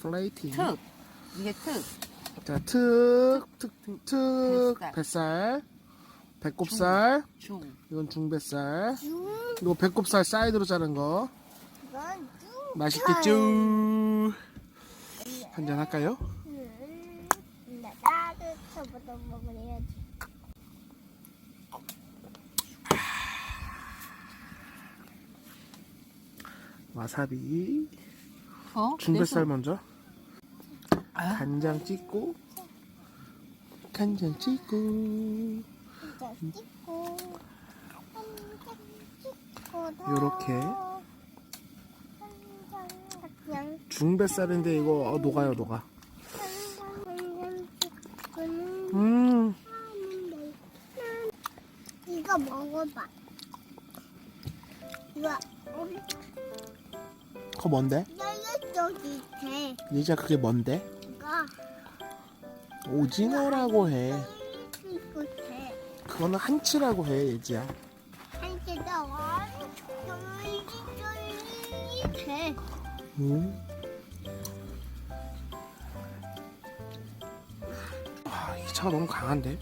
플레이팅. 특. 이게 특. 자, 특, 특, 특, 뱃살. 뱃살, 배꼽살, 중. 이건 중뱃살, 중 이거 배꼽살 사이드로 자른 거. 이건 중 맛있겠죠? 한잔 할까요? 음, 나 와사비, 어? 중뱃살. 먼저. 아, 간장 찍고, 간장 찍고, 요렇게. 중뱃살인데 이거 어, 녹아요, 녹아. 음, 이거 먹어봐 이거 그거 뭔데? 여기 돼 예지야 그게 뭔데? 이거 오징어라고 해. 이거 돼 그거는 한치라고 해, 예지야. 한개도 완전 쫄깃쫄깃 돼 음. 아, 이 차가 너무 강한데?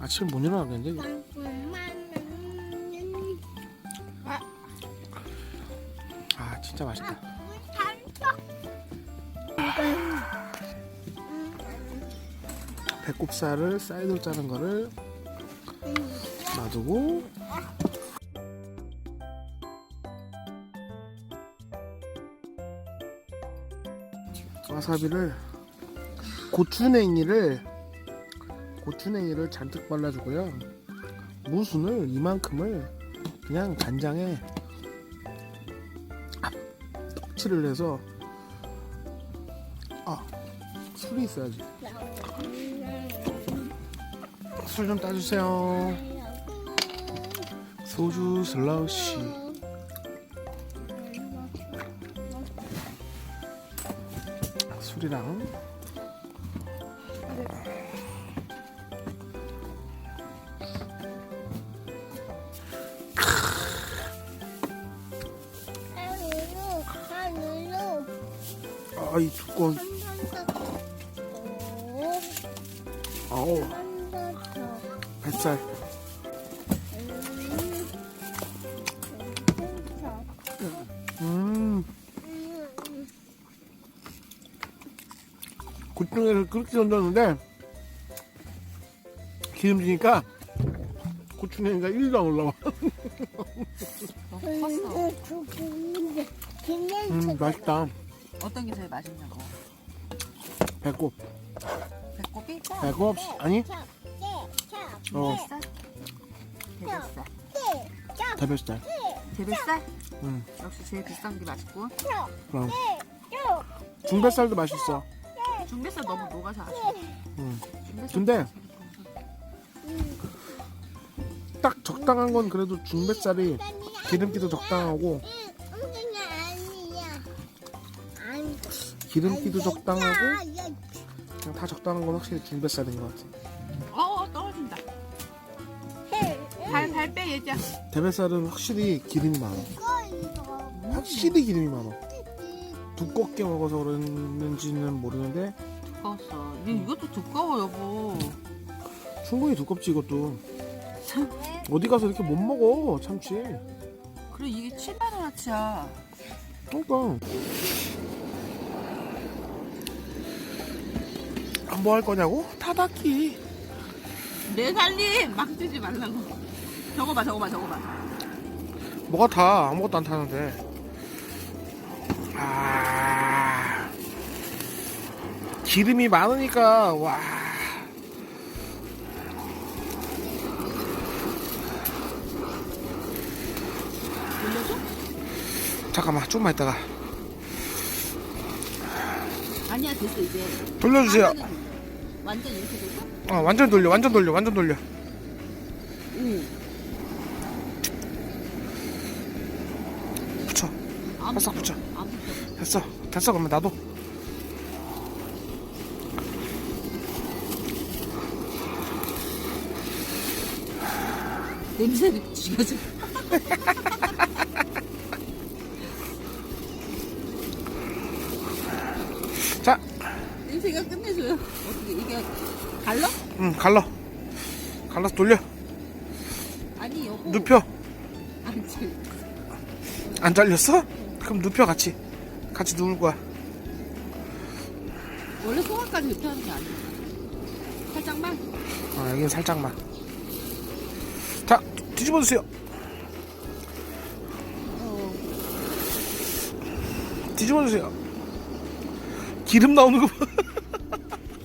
아침에 못 일어나겠는데? 이거? 진짜 맛있다. 배꼽살을 사이드로 자른 거를 놔두고 와사비를 고추냉이를 고추냉이를 잔뜩 발라주고요 무순을 이만큼을 그냥 간장에 떡칠을 해서 아 술이 있어야지. 술 좀 따주세요. 소주 슬러시. 술이랑 두꺼운 아우 뱃살. 음. 고추냉이를 그렇게 얹었는데 기름지니까 고추냉이가 1도 안 올라와. 컸어. 음 맛있다 어떤 게 제일 맛있냐고. 배꼽 배꼽이? 배꼽 아니 어 대뱃살? 대뱃살. 대뱃살 대뱃살? 음 역시 제일 비싼 게 맛있고. 그럼 중뱃살도 맛있어 중뱃살 너무 녹아서 아쉬워. 음. 중뱃살 근데 딱 적당한 건 그래도 중뱃살이 기름기도 적당하고 기름기도 적당하고 그냥 다 적당한 건 확실히 중뱃살인 것 같아. 어, 떨어진다. 발, 발 빼, 얘자. 대뱃살은 확실히 기름이 많아. 확실히 기름이 많아. 두껍게 먹어서 그랬는지는 모르는데 두꺼웠어. 근데 이것도 두꺼워, 여보. 충분히 두껍지 이것도. 어디 가서 이렇게 못 먹어 참치. 그래, 이게 7만 원어치야. 그러니까 뭐 할 거냐고? 타다키 내 살림! 막 뜨지 말라고. 저거 봐, 저거 봐, 저거 봐. 뭐가 타 아무것도 안 타는데 아 기름이 많으니까 와 올려줘? 잠깐만 조금만 있다가 아니야, 됐어, 이제. 돌려주세요 돼. 완전 이렇게 됐어? 어 완전 돌려 완전 돌려 완전 돌려 응. 붙여 안 바싹. 붙여 안 붙어. 됐어 됐어 그러면 나도 냄새를 죽여줘. 제가 끝내줘요. 어떻게 이게 갈러? 응 갈라 갈라서 돌려 아니 여보. 눕혀 아니 지안 잘렸어? 그럼 눕혀 같이 같이 누울 거야 원래 소화까지 이렇게 하는 게 아니야. 살짝만. 어, 여기는 살짝만 자 뒤집어 주세요 어. 뒤집어 주세요 기름 나오는 거 봐.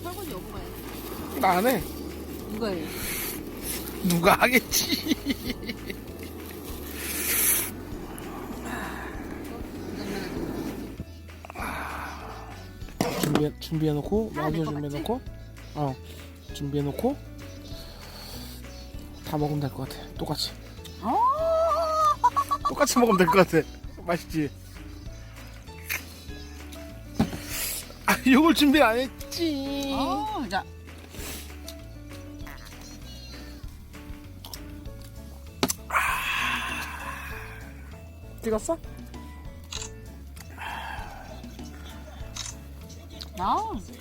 설거지 여보가 해. 나안 해. 누가 해? 누가 하겠지. 준비해 준비해 놓고 라디오 아, 내거 준비해? 놓고 어 준비해 놓고 다 먹으면 될 것 같아. 똑같이 어. 똑같이 먹으면 될 것 같아. 맛있지. 이걸 준비 안 했지. 어. 자. 찍었어? 나.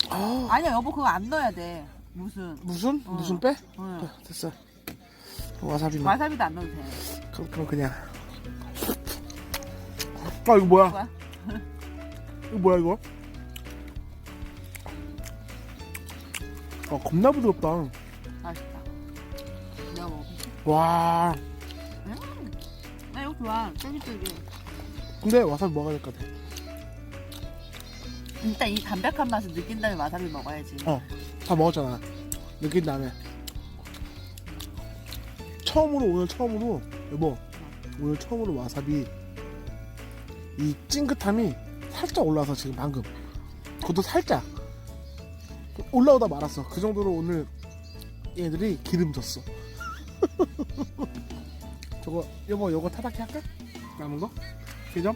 아 아니야 여보 그거 안 넣어야 돼. 무슨. 무슨 어. 무슨 빼? 응. 빼, 됐어. 와사비만. 와사비도 안 넣어도 돼. 그럼, 그럼 그냥. 아 이거 뭐야? 뭐야? 이거 뭐야 이거? 아 겁나 부드럽다. 맛있다. 내가 먹어볼게. 와. 나 이거 좋아. 쫄깃쫄깃. 근데 와사비 먹어야 될 것 같아. 일단 이 담백한 맛을 느낀 다음에 와사비 먹어야지. 어. 다 먹었잖아. 느낀 다음에. 처음으로 오늘 처음으로 여보 오늘 처음으로 와사비 이 찡긋함이 살짝 올라와서 지금 방금 그것도 살짝 올라오다 말았어 그 정도로 오늘 얘들이 기름 졌어 저거 여보 요거 타닥히 할까? 남은 거? 개점?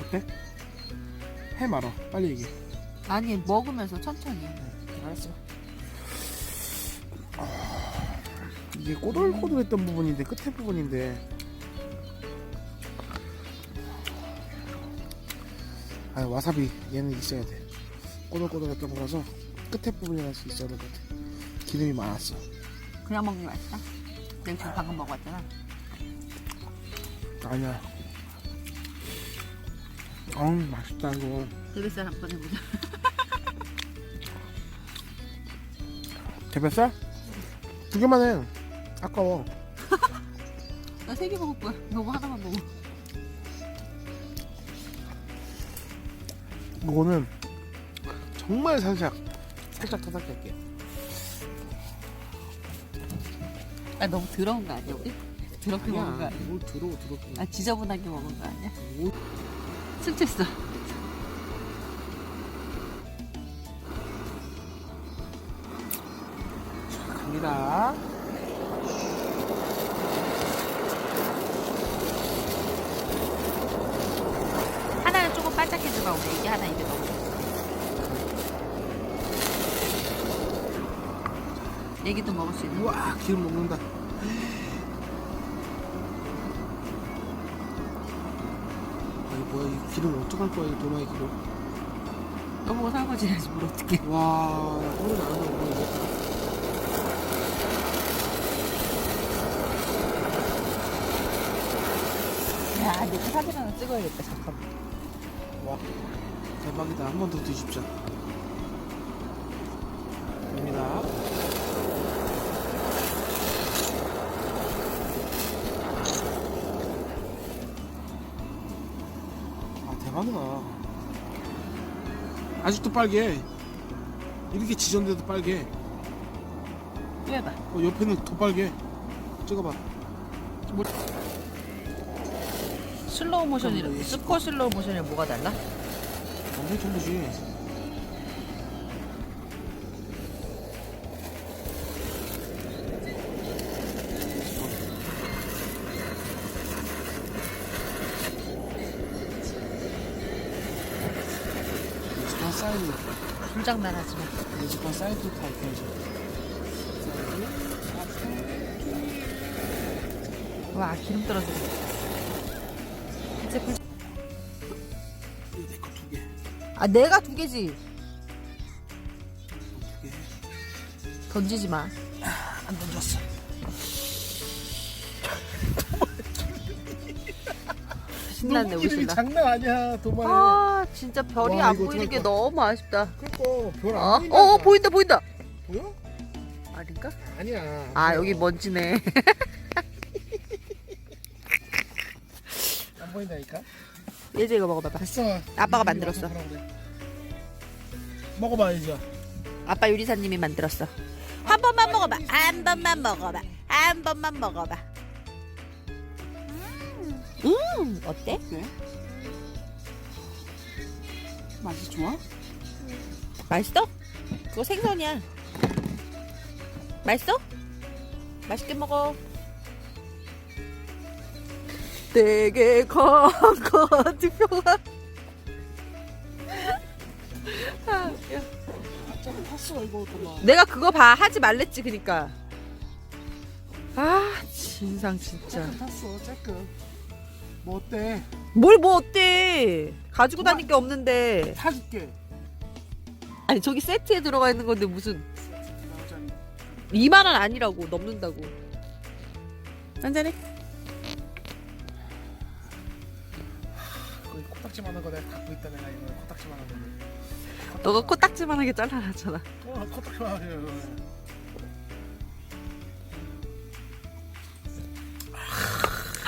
어때? 해 말어 빨리 얘기해 아니 먹으면서 천천히. 알았어. 이게 꼬들꼬들했던 부분인데 끝에 부분인데. 아 와사비 얘는 있어야 돼. 꼬들꼬들했던 거라서 끝에 부분이라서 있어야 될것 같아. 기름이 많았어. 그냥 먹는 게 맛있다. 내가 지금 방금 먹었잖아. 아니야. 어 맛있다 이거. 대뱃살 한번 해보자. 대뱃살? 두 개만 해. 아까워. 나 세 개 먹을 거야. 너무 하나만 먹어. 이거는 정말 살짝 살짝 타닥히 할게. 아 너무 더러운 거 아니야 우리? 더럽게 먹은 거 아니야. 뭘 들어 들어. 아 지저분하게 먹은 거 아니야? 뭐술 취했어. 갑니다. 하나는 조금 반짝해져봐 우리 이게 하나 입에 넣어. 애기도 먹을 수 있는. 우와 기름 녹는다. 아니 뭐야 이 기름 어떡할 거야 이 도마의 기름. 너보고 설거지 해야지 뭘 어떻게? 와 소리 나는 거 보이네. 야, 내거 사진 하나 찍어야겠다 잠깐만. 와 대박이다 한 번 더 뒤집자. 됩니다. 아 대박이다. 아직도 빨개. 이렇게 지정돼도 빨개. 또 해봐. 어, 옆에는 더 빨개. 찍어봐. 슬로우 모션이랑 뭐 스포 슬로우 모션이랑 뭐가 달라? 완전 전부지. 조작만 하지 마. 무조건 사이드 갈게요. 와 기름 떨어져. 이제 불. 내거두 개. 아 내가 두 개지. 두 개. 던지지 마. 아, 안 던졌어. 신났네 신나. 장난 아니야 도마에. 아 진짜 별이 와, 안 이거 보이는 게 어떡할 너무 아쉽다. 그러니까 별안 어? 보인다. 어, 어 보인다 보인다. 보여? 아닌가? 아니야. 아 여기 먼지네. 안 보인다니까. 예지 이거 먹어봐봐. 됐어. 아빠가 만들었어. 먹어봐 이제. 아빠 요리사님이 만들었어. 한 번만 먹어봐. 한 번만 먹어봐. 한 번만 먹어봐. 음 어때? 어때? 맛이 좋아? 맛있어? 그거 생선이야. 맛있어? 맛있게 먹어. 되게 강한 투표가. 아, 이거. 내가 그거 봐 하지 말랬지 그니까. 아 진상 진짜. 탔어. 뭐 어때? 뭘 뭐 어때? 가지고 다닐 게 없는데. 사줄게. 아니 저기 세트에 들어가 있는 건데 무슨 나오자니. 2만 원 아니라고 넘는다고. 한잔해. 거기 코딱지만한 거 내가 갖고 있다 내가 이거 코딱지만한 거. 너가 코딱지만하게 잘라놨잖아. 어 코딱지만한 거.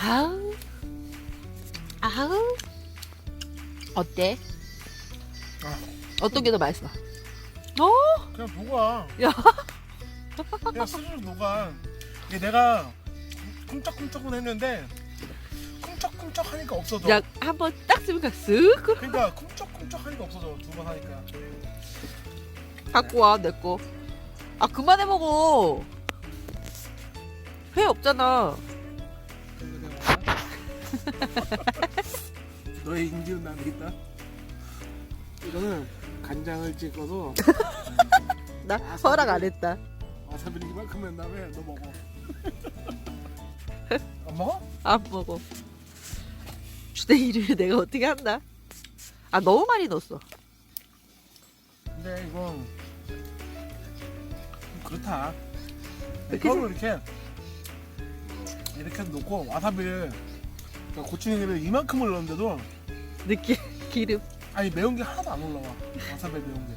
아우. 아우. 어때? 아. 어떤 게 더 맛있어? 어? 그냥 녹아. 야. 그냥 스르르 녹아. 이게 내가 쿵짝쿵짝은 했는데 쿵짝쿵짝 하니까 없어져. 야, 한번 딱 쓰니까 쓱 그러니까 쿵짝쿵짝 하니까 없어져. 두 번 하니까. 갖고 와, 내 거. 아, 그만해 먹어. 회 없잖아. 너의 인기는 안 되겠다. 이거는 간장을 찍어서 나 아, 허락 안 했다. 와사비를 이만큼 한 다음에 너 먹어. 안 먹어? 안 먹어. 주댕이를 내가 어떻게 한다? 아, 너무 많이 넣었어. 근데 이건 좀 그렇다. 이렇게 혀를 이렇게 이렇게 놓고 와사비를 그러니까 고추냉이를 이만큼을 넣었는데도 느낌, 기름. 아니 매운 게 하나도 안 올라와. 와사비 매운 게.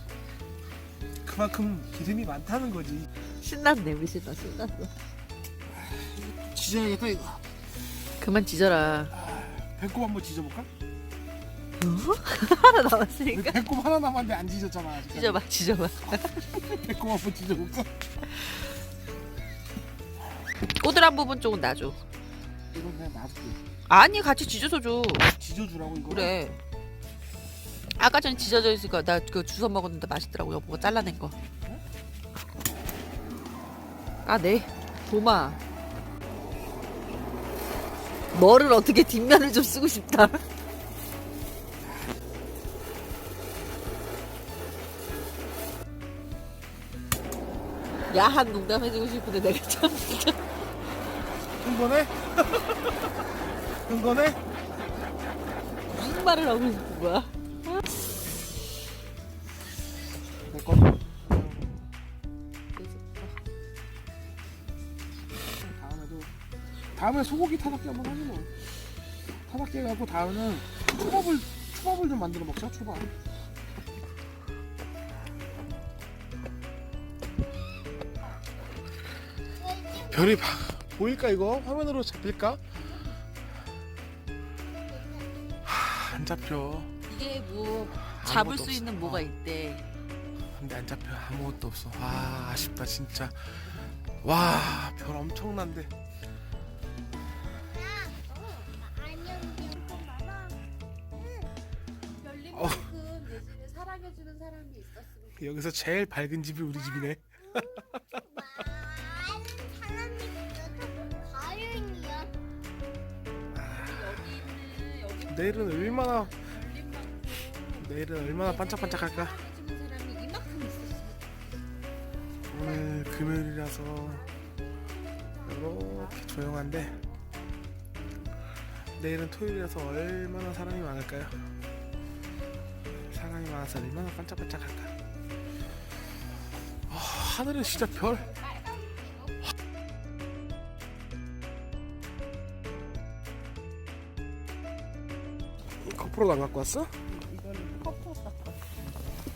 그만큼 기름이 많다는 거지. 신났네, 우리 신나, 신났어. 지져야겠다 이거. 그만 찢어라. 배꼽 한번 지져볼까? 하나 남았으니까. 배꼽 하나 남았는데 안 지졌잖아. 아직까지. 찢어봐, 찢어봐. 배꼽 한번 지져볼까? 꼬들한 부분 쪽은 놔줘. 이건 그냥 놔둘게. 아니, 같이 찢어서 줘. 지져주라고 이거. 그래. 아까 전에 지져져 있으니까 나 그 주워 먹었는데 맛있더라고 여보가 잘라낸 거. 아 네. 도마. 너를 어떻게 뒷면을 좀 쓰고 싶다. 야한 농담 해주고 싶은데 내가 참큰 큰 거네? 무슨 말을 하고 싶은 거야? 내 거네. 다음에도 다음에 소고기 타닥기 한번 하지 뭐. 타닥기 해갖고 다음에는 초밥을 초밥을 좀 만들어 먹자 초밥. 별이 봐, 보일까 이거 화면으로 잡힐까? 잡혀. 이게 뭐 잡을 수 있는 없어. 뭐가 어. 있대. 근데 안 잡혀 아무것도 없어 와 아쉽다 진짜 와 별 엄청난데 어. 사랑해주는 사람이 있었으면 여기서 제일 밝은 집이 우리 집이네 내일은 얼마나 내일은 얼마나 반짝반짝할까? 오늘 금요일이라서 이렇게 조용한데 내일은 토요일이라서 얼마나 사람이 많을까요? 사람이 많아서 얼마나 반짝반짝할까? 아, 하늘에 진짜 별. 커프로 안 갖고 왔어? 이거는 커프 닦아.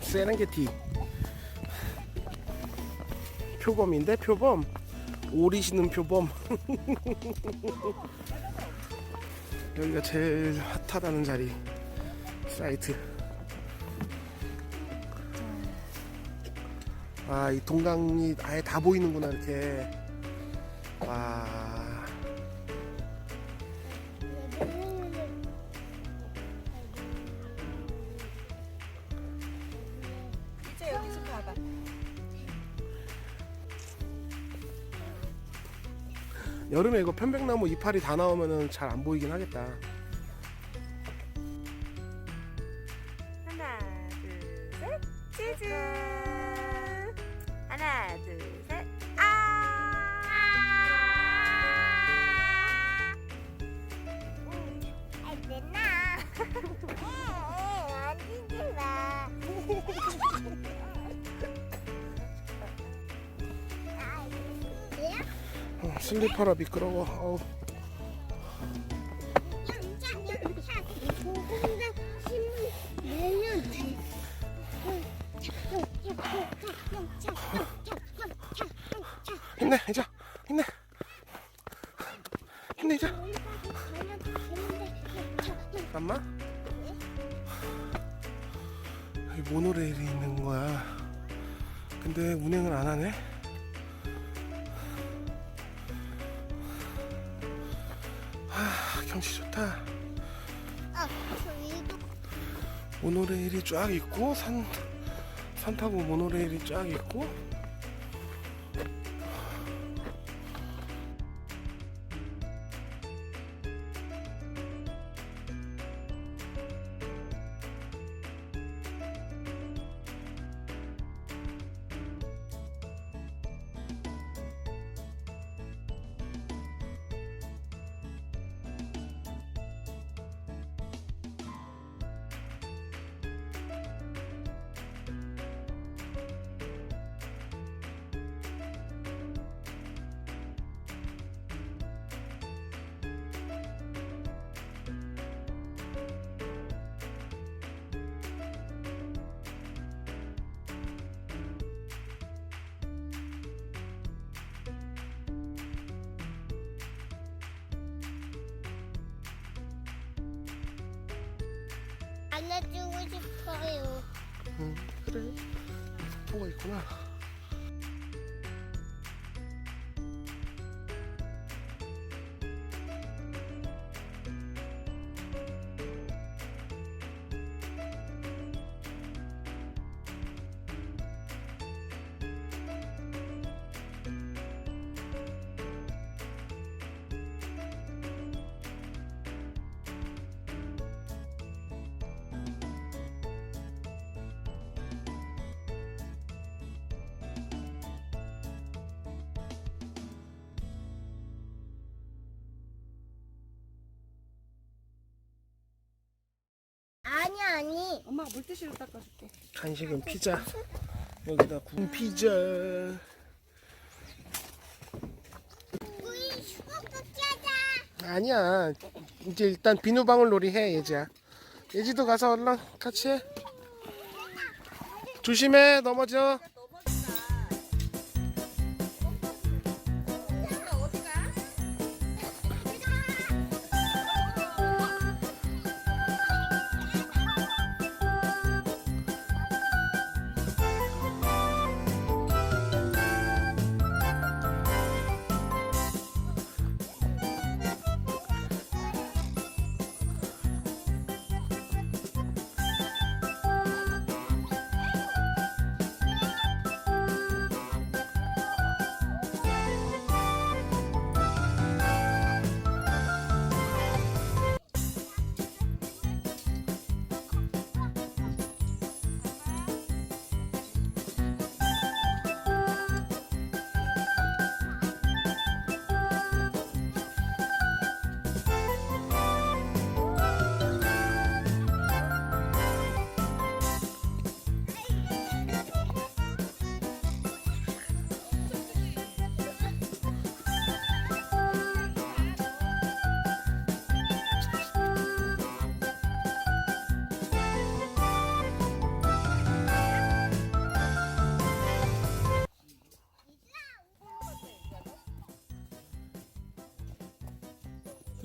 세렝게티 표범인데 표범? 오리 시는 표범. 여기가 제일 핫하다는 자리 사이트. 아 이 동강이 아예 다 보이는구나 이렇게. 와 이거 편백나무 이파리 다 나오면은 잘 안 보이긴 하겠다 하나, 둘, 셋. 치즈. 하나, 둘, 슬리퍼라 미끄러워 어우. 아 경치 좋다. 아, 저희도 모노레일이 쫙 있고 산, 산 타고 모노레일이 쫙 있고 안아주고 싶어요. 응 그래 폭포가 있구나 아니 아니. 엄마 물티슈로 닦아줄게. 간식은 피자. 여기다 군 피자. 우리 슈퍼쿠키 하자. 아니야. 이제 일단 비누방울 놀이 해 예지야. 예지도 가서 얼른 같이 해. 조심해 넘어져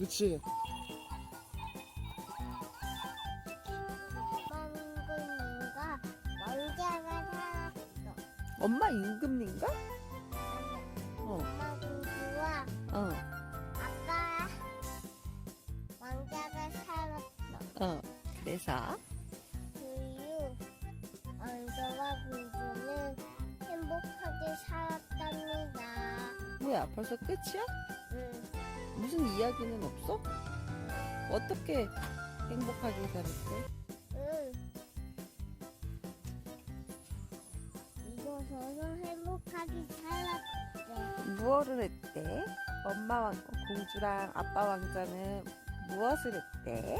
그렇지. 망고님과 왕자가 살았어. 엄마 임금님가? 어, 엄마 공주와 어, 아빠 왕자가 살았어. 어. 그래서 그리고 왕자와 공주는 행복하게 살았답니다. 뭐야 벌써 끝이야? 응. 무슨 이야기는 없어? 어떻게 행복하게 살았대? 응. 이곳에서 행복하게 살았대. 무엇을 했대? 엄마 왕, 공주랑 아빠 왕자는 무엇을 했대?